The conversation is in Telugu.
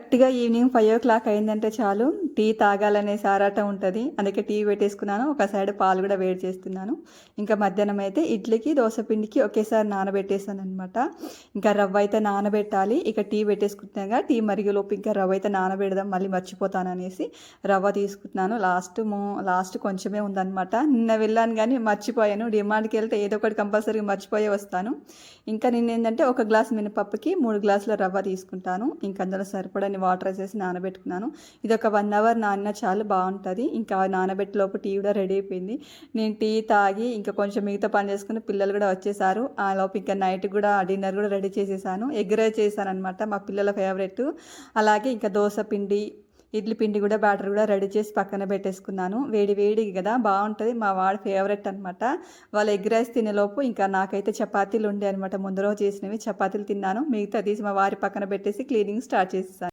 కరెక్ట్గా ఈవినింగ్ ఫైవ్ ఓ క్లాక్ అయిందంటే చాలు. టీ తాగాలనే సారాటం ఉంటుంది. అందుకే టీ పెట్టేసుకున్నాను. ఒక సైడ్ పాలు కూడా వేడి చేస్తున్నాను. ఇంకా మధ్యాహ్నం అయితే ఇడ్లీకి దోశ పిండికి ఒకేసారి నానబెట్టేసాను అనమాట ఇంకా రవ్వ అయితే నానబెట్టాలి. ఇక టీ పెట్టేసుకుంటున్నాగా టీ మరిగేలోపు ఇంకా రవ్వ అయితే నానబెడదాం మళ్ళీ మర్చిపోతాను అనేసి రవ్వ తీసుకుంటున్నాను. లాస్ట్ మో లాస్ట్ కొంచెమే ఉందన్నమాట. నిన్న వెళ్ళాను కానీ మర్చిపోయాను. డిమాండ్కి వెళ్తే ఏదో ఒకటి కంపల్సరీ మర్చిపోయే వస్తాను. ఇంకా నిన్న ఏంటంటే ఒక గ్లాస్ మినపప్పుకి మూడు గ్లాసుల రవ్వ తీసుకుంటాను. ఇంకా అందులో సరిపడని వాటర్ వేసేసి నానబెట్టుకున్నాను. ఇది ఒక వన్ అవర్ నానిన చాలా బాగుంటుంది. ఇంకా నానబెట్టలోపు టీ కూడా రెడీ అయిపోయింది. నేను టీ తాగి ఇంకా కొంచెం మిగతా పని చేసుకుని పిల్లలు కూడా వచ్చేసారు. ఆ లోపు ఇంకా నైట్ కూడా డిన్నర్ కూడా రెడీ చేసేసాను. ఎగ్ రైస్ చేశాను అనమాట మా పిల్లల ఫేవరెట్. అలాగే ఇంకా దోశ పిండి ఇడ్లీ పిండి కూడా బ్యాటర్ కూడా రెడీ చేసి పక్కన పెట్టేసుకున్నాను. వేడి వేడి కదా బాగుంటుంది. మా వాడి ఫేవరెట్ అనమాట వాళ్ళు ఎగ్ రైస్ తినేలోపు ఇంకా నాకైతే చపాతీలు ఉండే అనమాట ముందు రోజు చేసినవి చపాతీలు తిన్నాను. మిగతా తీసి మా వారి పక్కన పెట్టేసి క్లీనింగ్ స్టార్ట్ చేసేసాను.